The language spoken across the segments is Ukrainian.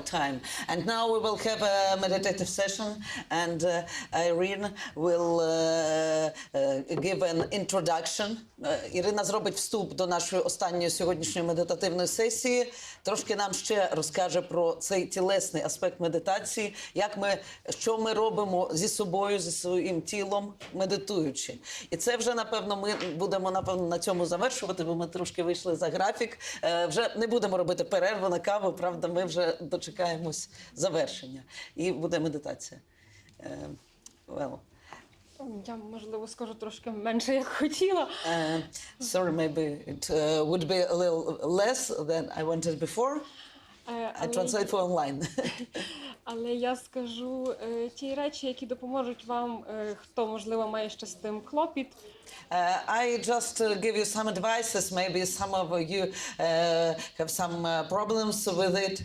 time. And now we will have a meditative session, and uh, Irene will uh, uh, give an introduction. Е, Ірина зробить вступ до нашої останньої сьогоднішньої медитативної сесії. Трошки нам ще розкаже про цей тілесний аспект медитації, як ми, що ми робимо зі собою, зі своїм тілом, медитуючи. І це вже напевно ми будемо напевно на цьому завершувати, бо ми трошки вийшли за графік. Е, Вже не будемо робити перерву на каву. Правда, ми вже дочекаємось завершення. І буде медитація. Е, Well, Я можливо скажу трошки менше, як хотіла. uh, sorry, maybe it uh, would be a little less than I wanted before. Е, I translate for online. але я скажу е, ті речі, які допоможуть вам, е, хто можливо має ще з тим клопіт. Uh, I just uh, give you some advices. Maybe some of you uh, have some uh, problems with it.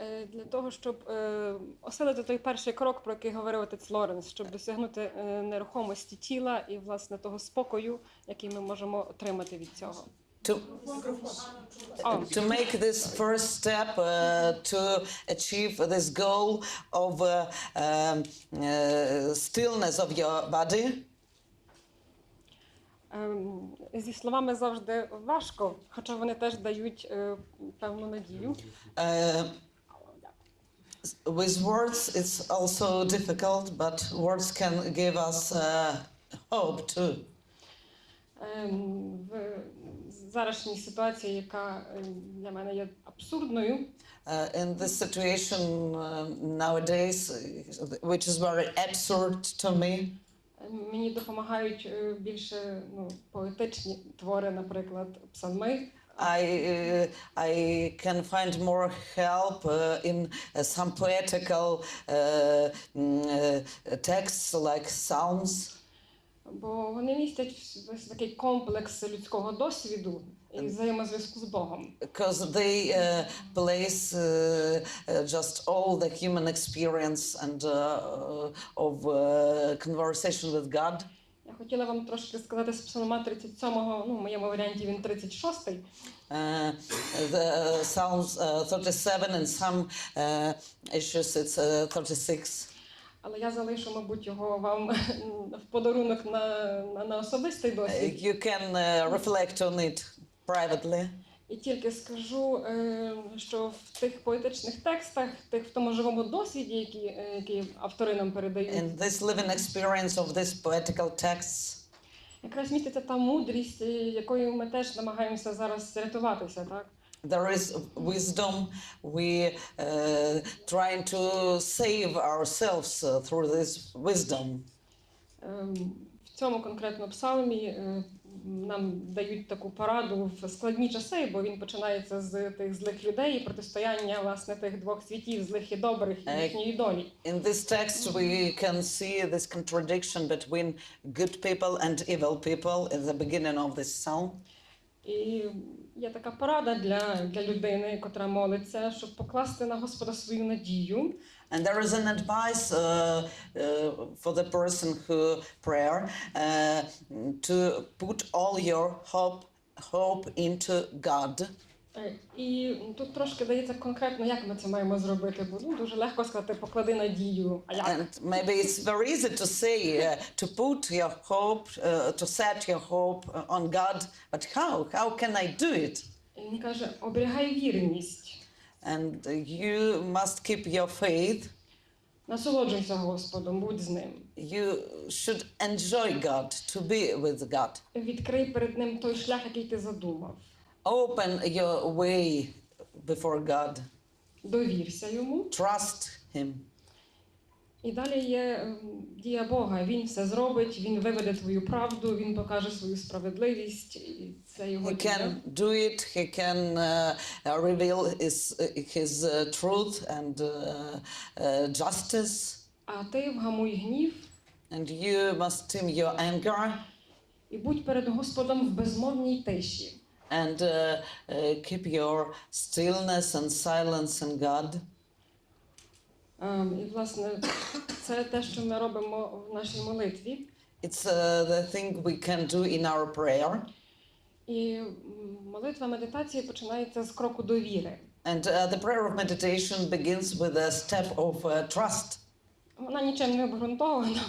Е, Для того, щоб е, оселити той перший крок, про який говорив отець Лоренс, щоб досягнути е, нерухомості тіла і власне того спокою, який ми можемо отримати від цього. To, to make this first step uh, to achieve this goal of uh, um, uh, stillness of your body. Ем, Зі словами завжди важко, хоча вони теж дають певну надію. Uh, with words, it's also difficult, but words can give us uh, hope too. Ем, В зарашній ситуації, яка е, для мене є абсурдною, Uh, in this situation uh, nowadays, uh, which is very absurd to me, е, мені допомагають е, більше ну, поетичні твори, наприклад, псалми. I uh, I can find more help uh, in uh, some poetical uh, mm, uh, texts like Psalms. Бо вони містять ось такий комплекс людського досвіду і взаємозв'язку з Богом. because they uh, place uh, uh, just all the human experience and uh, uh, of uh, conversation with God. Хотіла вам трошки сказати з псалма 37-го, ну, в моєму варіанті він 36-й. Uh, the Psalms uh, 37 and some uh, issues it's uh, 36. Але я залишу, мабуть, його вам в подарунок на, на, на особистий досвід. you can uh, reflect on it privately. І тільки скажу, е, що в тих поетичних текстах, тих в тому живому досвіді, які, е, які автори нам передають, In this living experience of these poetical texts, якраз міститься та мудрість, е, якою ми теж намагаємося зараз рятуватися, так? there is wisdom. We uh, trying to save ourselves through this wisdom. Ем, В цьому конкретно псалмі нам дають таку пораду в складні часи, бо він починається з тих злих людей і протистояння власне тих двох світів, злих і добрих, і Е, їхньої долі. In this text, we can see this contradiction between good people and evil people at the beginning of this psalm. І є така порада для, для людини, котра молиться, щоб покласти на Господа свою надію, And there is an advice uh, uh, for the person who prayer uh, to put all your hope hope into God. Е, І тут трошки дається конкретно, як ми це маємо зробити, бо ну, дуже легко сказати, поклади надію. А як? And maybe it's very easy to say uh, to put your hope, uh, to set your hope on God, but how? How can I do it? І Він каже: оберігай вірність, And you must keep your faith. насолоджуйся Господом, будь з ним. You should enjoy God, to be with God. Відкрий перед ним той шлях, який ти задумав. Open your way before God. Довірся йому. Trust Him. І далі є дія Бога. Він все зробить, він виведе твою правду, він покаже свою справедливість. І це його He can do it. He can uh, reveal his his uh, truth and uh, uh, justice. А ти вгамуй гнів And you must tame your anger і будь перед Господом в безмовній тиші. and uh, uh, keep your stillness and silence in God. Ем, І, власне, це те, що ми робимо в нашій молитві. It's uh, the thing we can do in our prayer. І м, молитва медитації починається з кроку довіри. And uh, the prayer of meditation begins with a step of uh, trust. Вона нічим не обґрунтована.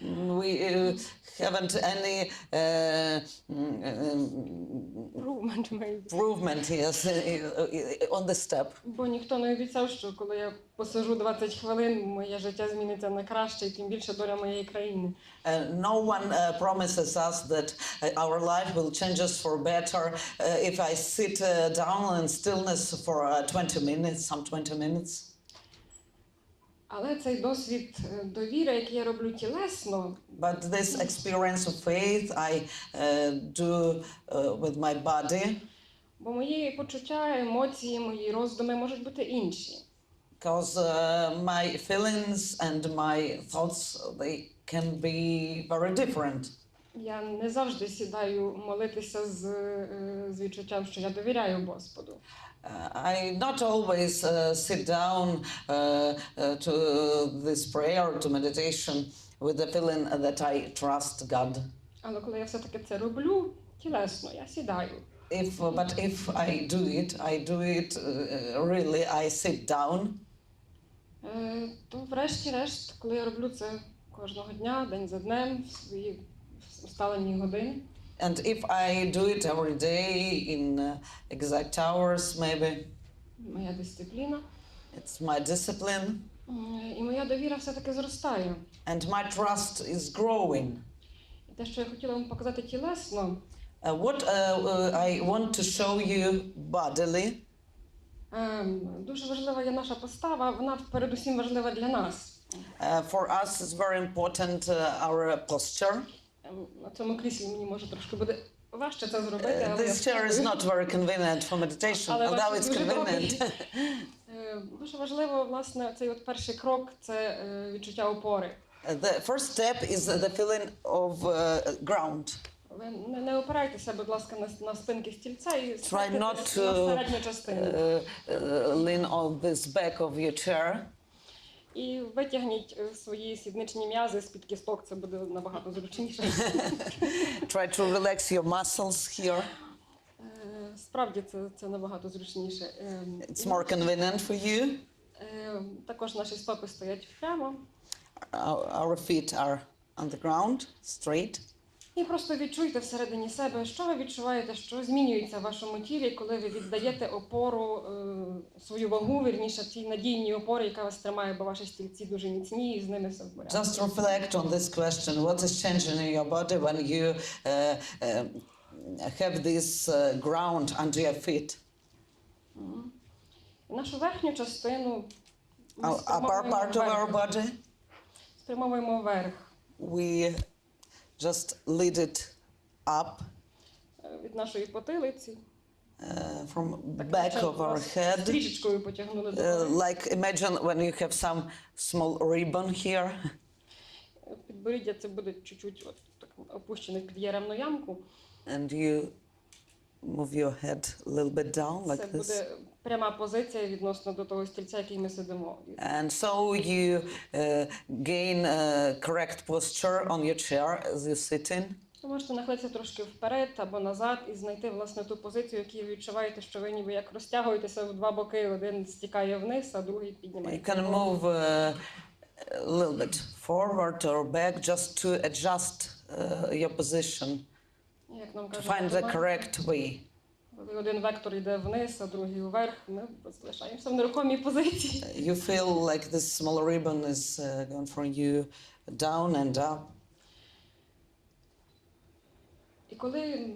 We uh, haven't any uh, mm, um, Improvement, maybe. improvement yes, uh, on the step. Бо ніхто не обіцяв, що коли я посижу 20 хвилин, моє життя зміниться на краще, і тим більше доля моєї країни. Uh, no one uh, promises us that uh, our life will change us for better uh, if I sit uh, down in stillness for uh, 20 minutes, some 20 minutes. Але цей досвід е, довіри, який я роблю тілесно, But this experience of faith I uh, do uh, with my body бо мої почуття, емоції, мої роздуми можуть бути інші. because uh, my feelings and my thoughts they can be very different. Я не завжди сідаю молитися з, з відчуттям, що я довіряю Господу. Uh, I not always uh, sit down uh, uh, to this prayer to meditation with the feeling that I trust God. Але коли я все-таки це роблю тілесно, я сідаю. If but if I do it, I do it uh, really. I sit down. Е, то врешті-решт, коли я роблю це кожного дня, день за днем, в свої усталені години, And if I do it every day in uh, exact hours, maybe моя дисципліна, it's my discipline, е, і моя довіра все-таки зростає. and my trust is growing. І те, що я хотіла вам показати тілесно, Uh, what uh, uh, I want to show you bodily, е, дуже важлива є наша постава, вона передусім важлива для нас. uh, for us, is very important uh, our posture. На цьому кріслі мені може трошки буде важче це зробити, але this chair is not very convenient for meditation, Але although it's дуже convenient. Е, Дуже важливо, власне, цей от перший крок це е, відчуття опори. Uh, the first step is the feeling of uh, ground. Ви не, не опирайтеся, будь ласка, на, на спинки стільця і Try not на середню частину. uh, uh, lean on this back of your chair. І витягніть е, свої сідничні м'язи з-під кісток, це буде набагато зручніше. Try to relax your muscles here. Е, Справді це, це набагато зручніше. Е, It's more convenient for you. е, Також наші стопи стоять прямо. Our feet are on the ground, straight. І просто відчуйте всередині себе, що ви відчуваєте, що змінюється в вашому тілі, коли ви віддаєте опору, е, свою вагу, вірніше цій надійній опорі, яка вас тримає, бо ваші стільці дуже міцні і з ними все в порядку. Just reflect on this question. What is changing in your body when you uh, uh, have this uh, ground under your feet? Нашу верхню частину upper part of our body, спрямовуємо вверх we just lead it up е, від нашої потилиці. uh, from Так, back наче of our вас head. Стрічечкою потягнули до Uh, гори. like imagine when you have some small ribbon here, Підборіддя це буде чуть-чуть от, так, опущене під яремну ямку. and you move your head a little bit down Це like this. буде пряма позиція відносно до того стільця, який ми сидимо. And so you uh, gain uh, correct posture on your chair as you sit in. Ви можете нахилитися трошки вперед або назад і знайти власне ту позицію, яку ви відчуваєте, що ви ніби як розтягуєтеся в два боки, один стікає вниз, а другий You can move uh, a little bit forward or back just to adjust uh, your position, Як нам to find the correct way. Коли один вектор йде вниз, а другий вверх, ми залишаємося в нерухомій позиції. You feel like this small ribbon is uh, going from you down and up. І коли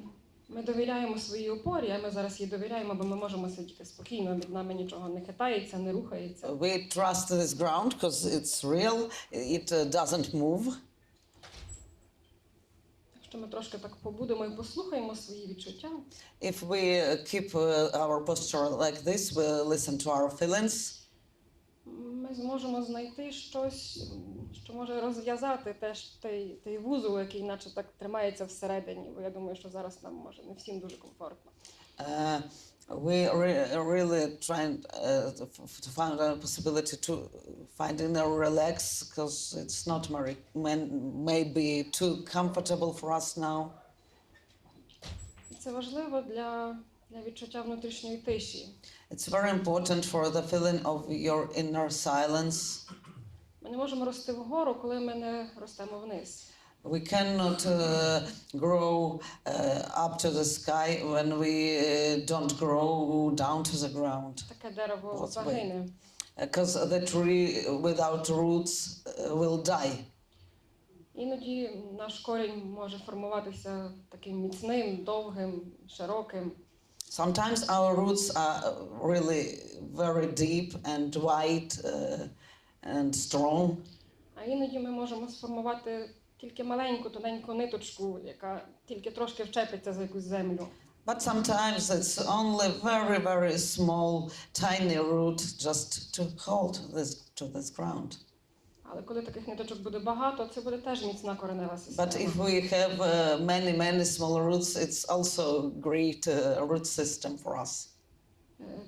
ми довіряємо своїй опорі, а ми зараз їй довіряємо, бо ми можемо сидіти спокійно, від нами нічого не хитається, не рухається. We trust this ground because it's real, it uh, doesn't move. Якщо ми трошки так побудемо і послухаємо свої відчуття, If we keep uh, our posture like this, we listen to our feelings, ми зможемо знайти щось, що може розв'язати теж той, той вузол, який наче так тримається всередині. Бо я думаю, що зараз нам може не всім дуже комфортно. uh, we re- really trying uh, to, find a possibility to find inner relax because it's not maybe too comfortable for us now. Це важливо для, для відчуття внутрішньої тиші. It's very important for the feeling of your inner silence. Ми не можемо рости вгору, коли ми не ростемо вниз. We cannot uh, grow uh, up to the sky when we uh, don't grow down to the ground. Таке дерево От ви. загине. Because the tree without roots uh, will die. Іноді наш корінь може формуватися таким міцним, довгим, широким. Sometimes our roots are really very deep and wide uh, and strong. А іноді ми можемо сформувати тільки маленьку, тоненьку ниточку, яка тільки трошки вчепиться за якусь землю. But sometimes it's only very, very small, tiny root just to hold this to this ground. Але коли таких ниточок буде багато, це буде теж міцна коренева система. But if we have uh, many, many small roots, it's also great uh, root system for us.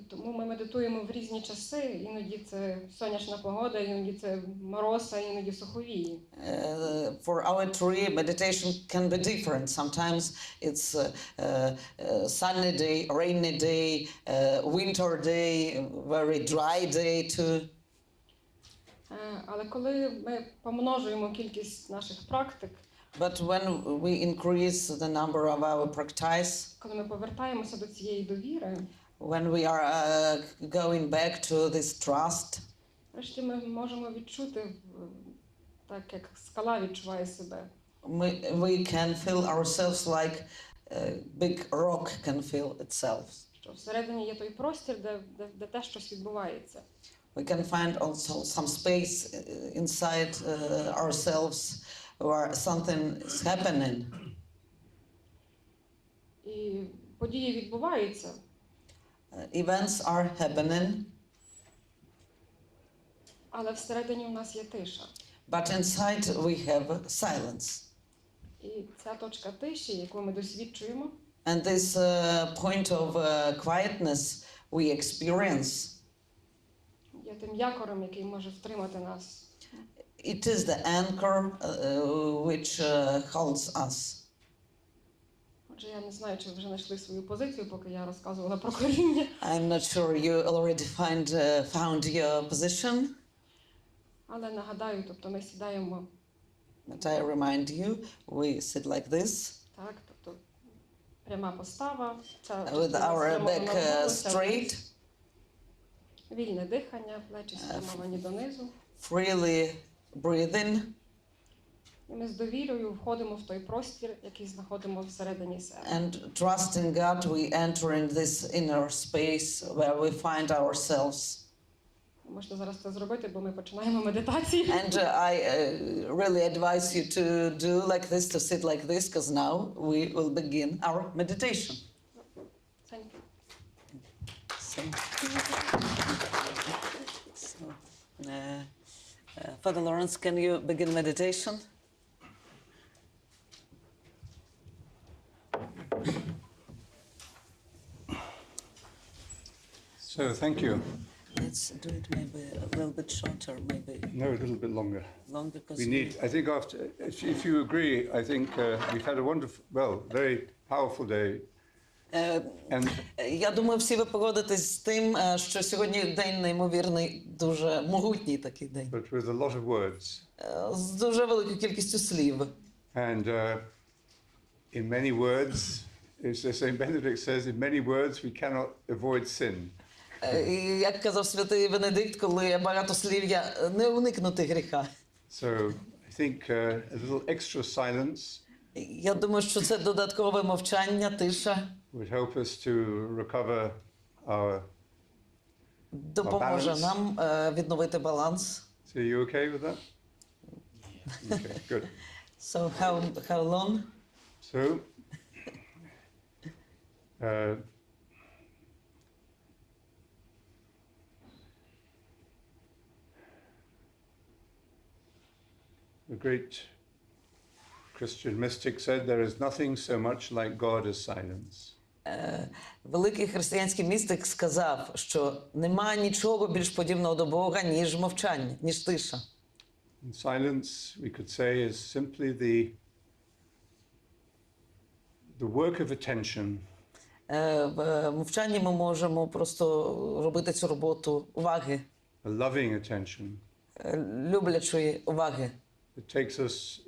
Тому ми медитуємо в різні часи. Іноді це сонячна погода, іноді це мороз, а іноді суховії. Uh, for our tree, meditation can be different. Sometimes it's uh, uh, uh, sunny day, rainy day, uh, winter day, very dry day too. Але коли ми помножуємо кількість наших практик, But when we increase the number of our practice, коли ми повертаємося до цієї довіри, when we are uh, going back to this trust, врешті ми можемо відчути, е, так як скала відчуває себе. we, we can feel ourselves like a big rock can feel itself. Що всередині є той простір, де, де, де те щось відбувається. We can find also some space uh, inside uh, ourselves where something is happening. І події відбуваються, Uh, events are happening, але всередині у нас є тиша. but inside we have silence. І ця точка тиші, яку ми досвідчуємо, And this uh, point of uh, quietness we experience, є тим якорем, який може втримати нас. it is the anchor uh, which uh, holds us. Отже, я не знаю, чи ви вже знайшли свою позицію, поки я розказувала про коріння. I'm not sure you already find, uh, found your position, Але нагадаю, тобто ми сідаємо but I remind you, we sit like this так, тобто пряма постава, ця with our back uh, straight. Вільне дихання, плечі спрямовані донизу. freely breathing, І ми з довірою входимо в той простір, який знаходимо всередині себе. and trusting God, we enter in this inner space where we find ourselves. Ви Можете зараз це зробити, бо ми починаємо медитацію. And uh, I uh, really advise you to do like this, to sit like this, because now we will begin our meditation. Thank you. So, so uh, uh, Father Lawrence, can you begin meditation? So, thank you. Let's do it maybe a little bit shorter, maybe No, a little bit longer. longer, because We need, I think, after, if, if you agree, I think uh, we've had a wonderful, well, very powerful day. Е, And Я думаю, всі ви погодитесь з тим, е, що сьогодні день неймовірний, дуже могутній такий день, but with a lot of words. Е, з дуже великою кількістю слів. And uh, in many words, as St. Benedict says, in many words, we cannot avoid sin. Е, як казав святий Венедикт, коли є багато слів, не уникнути гріха. So, I think uh, a little extra silence Я думаю, що це додаткове мовчання, тиша would help us to recover our. допоможе Balance. нам е, відновити баланс. So, you okay with that? Okay, good. So how, how long? So, uh, the great Christian mystic said, There is nothing so much like God as silence. Е, Великий християнський містик сказав, що немає нічого більш подібного до Бога, ніж мовчання, ніж тиша. And silence, we could say, is simply the, the work of attention Е, В мовчанні ми можемо просто робити цю роботу уваги, a loving attention е, люблячої уваги, that takes us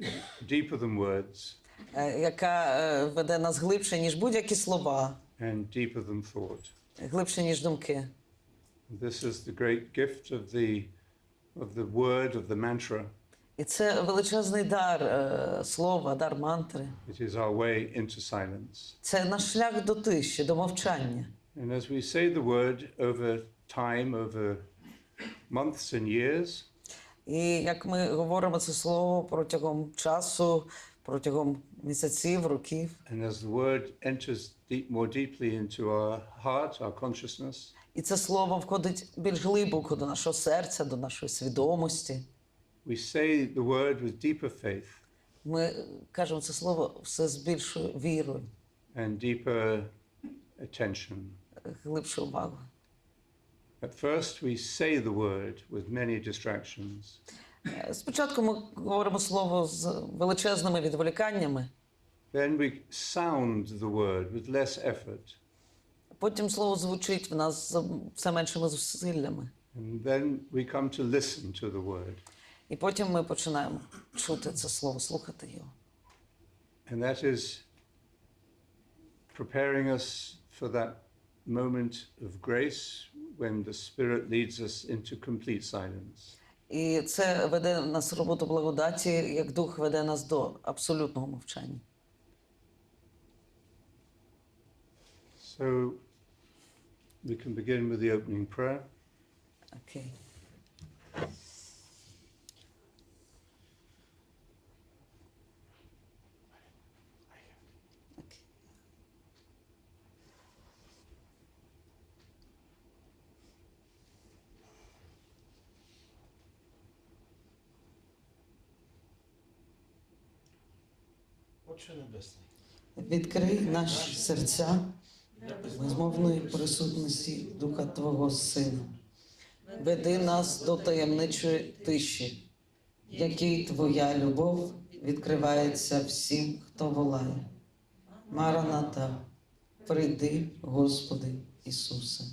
deeper than words е, яка е, веде нас глибше, ніж будь-які слова, and deeper than thought. глибше, ніж думки. This is the great gift of the of the word of the mantra. І це величезний дар е, слова, дар мантри. It is our way into silence. Це наш шлях до тиші, до мовчання. And as we say the word over time, over months and years, І як ми говоримо це слово протягом часу, протягом місяців, років, and as the word enters deep, more deeply into our heart, our consciousness, і це слово входить більш глибоко до нашого серця, до нашої свідомості. we say the word with deeper faith Ми кажемо це слово все з більшою вірою, and deeper attention. глибшою увагою. At first, we say the word with many distractions, Е, Спочатку ми говоримо слово з величезними відволіканнями, then we sound the word with less effort, потім слово звучить в нас з все меншими зусиллями. and then we come to listen to the word. І потім ми починаємо чути це слово, слухати його. And that is preparing us for that moment of grace when the Spirit leads us into complete silence. І це веде нас в роботу благодаті, як дух веде нас до абсолютного мовчання. So we can begin with the opening prayer. Окей. Отче Небесний, Відкрий наші серця безмовної присутності Духа Твого Сина. Веди нас до таємничої тиші, в якій Твоя любов відкривається всім, хто волає. Мараната, прийди, Господи Ісусе.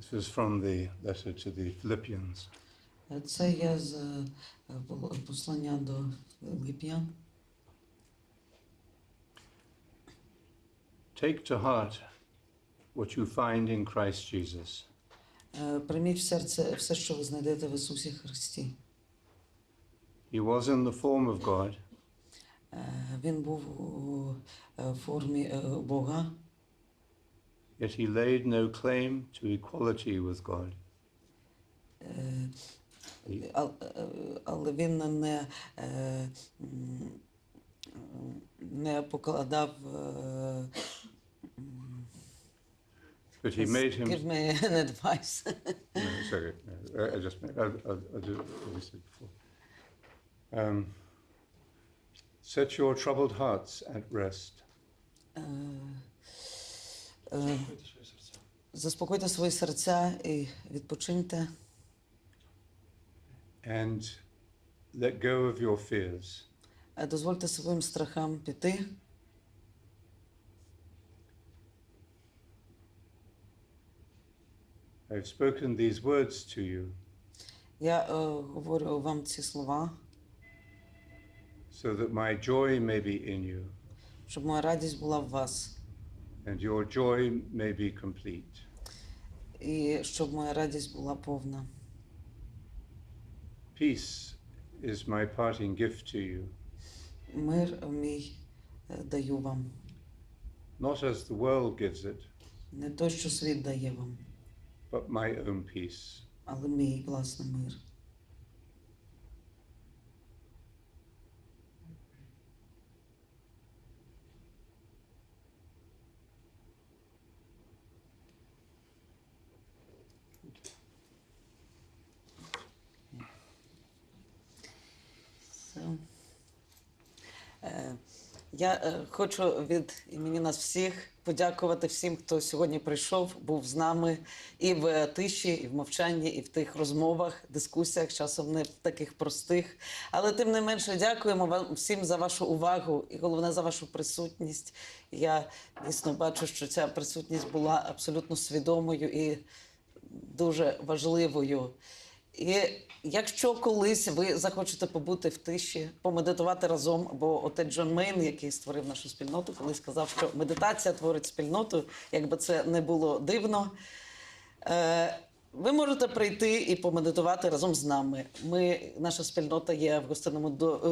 This is from the letter to the Philippians. Це є з е, пол- послання до Лип'ян. Take to heart what you find in Christ Jesus. Е, Прийміть в серце все, що ви знайдете в Ісусі Христі. He was in the form of God, Е, Він був у е, формі е, Бога, yet he laid no claim to equality with God. е, а- е, але він не, е, м, не покладав е, м, But he made him. give me an advice. No, it's okay. No, I, I just made, I'll, I'll, I'll do what we said before. Um, set your troubled hearts at rest. Е, Заспокойте свої серця і відпочиньте. and let go of your fears. Е, Дозвольте своїм страхам піти. I've spoken these words to you Я е, говорю вам ці слова, so that my joy may be in you щоб моя радість була в вас, and your joy may be complete. і щоб моя радість була повна. Peace is my parting gift to you, Мир мій е, даю вам, not as the world gives it, не той, що світ дає вам, but my own peace. але мій власний мир. Я е, хочу від імені нас всіх подякувати всім, хто сьогодні прийшов, був з нами і в тиші, і в мовчанні, і в тих розмовах, дискусіях, часом не таких простих. Але тим не менше дякуємо вам всім за вашу увагу і головне за вашу присутність. Я дійсно бачу, що ця присутність була абсолютно свідомою і дуже важливою. І якщо колись ви захочете побути в тиші, помедитувати разом, бо отець Джон Мейн, який створив нашу спільноту, колись сказав, що медитація творить спільноту, якби це не було дивно. Е, ви можете прийти і помедитувати разом з нами. Ми, наша спільнота є в гостинному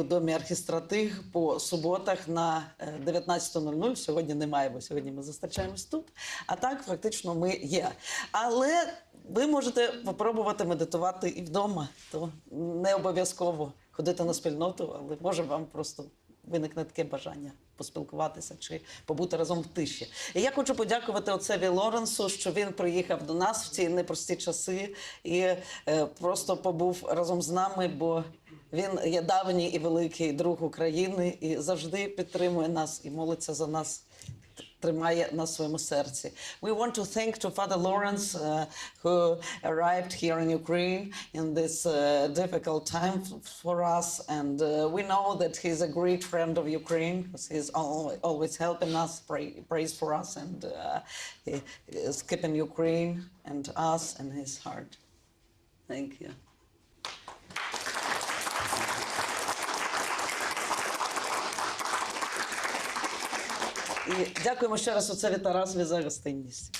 домі архістратиг по суботах на е, 19.00. Сьогодні немає, бо сьогодні ми зустрічаємось тут. А так, фактично, ми є. Але ви можете спробувати медитувати і вдома. То не обов'язково ходити на спільноту, але може вам просто виникне таке бажання поспілкуватися чи побути разом в тиші. І я хочу подякувати отцеві Лоренсу, що він приїхав до нас в ці непрості часи і е, просто побув разом з нами, бо він є давній і великий друг України і завжди підтримує нас і молиться за нас. Тримає на своєму серці. We want to thank to Father Lawrence uh, who arrived here in Ukraine in this uh, difficult time f- for us, and uh, we know that he's a great friend of Ukraine because he's always, always helping us, pray, prays for us, and uh, he is keeping Ukraine and us in his heart. Thank you. І дякуємо ще раз оцеві Тарасові за гостинність.